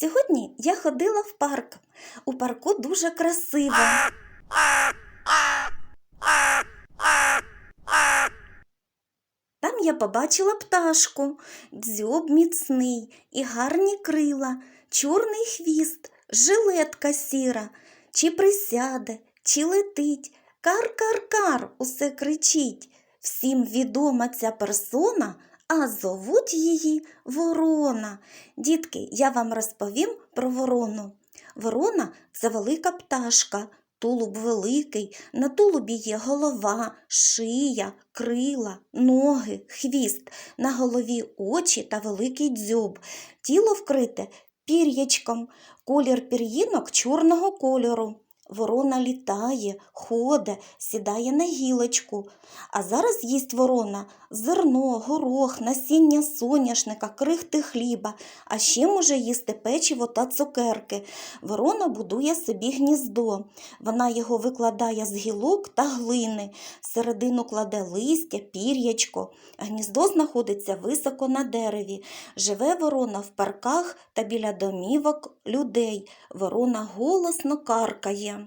Сьогодні я ходила в парк. У парку дуже красиво. Там я побачила пташку, дзьоб міцний і гарні крила, чорний хвіст, жилетка сіра. Чи присяде, чи летить, кар-кар-кар усе кричить. Всім відома ця персона, а зовуть її Ворона. Дітки, я вам розповім про ворону. Ворона це велика пташка, тулуб великий, на тулубі є голова, шия, крила, ноги, хвіст, на голові очі та великий дзьоб. Тіло вкрите пір'ячком, колір пір'їнок чорного кольору. Ворона літає, ходе, сідає на гілочку. А зараз їсть ворона зерно, горох, насіння соняшника, крихти хліба, а ще може їсти печиво та цукерки. Ворона будує собі гніздо. Вона його викладає з гілок та глини. Всередину кладе листя, пір'ячко. Гніздо знаходиться високо на дереві. Живе ворона в парках та біля домівок людей. Ворона голосно каркає.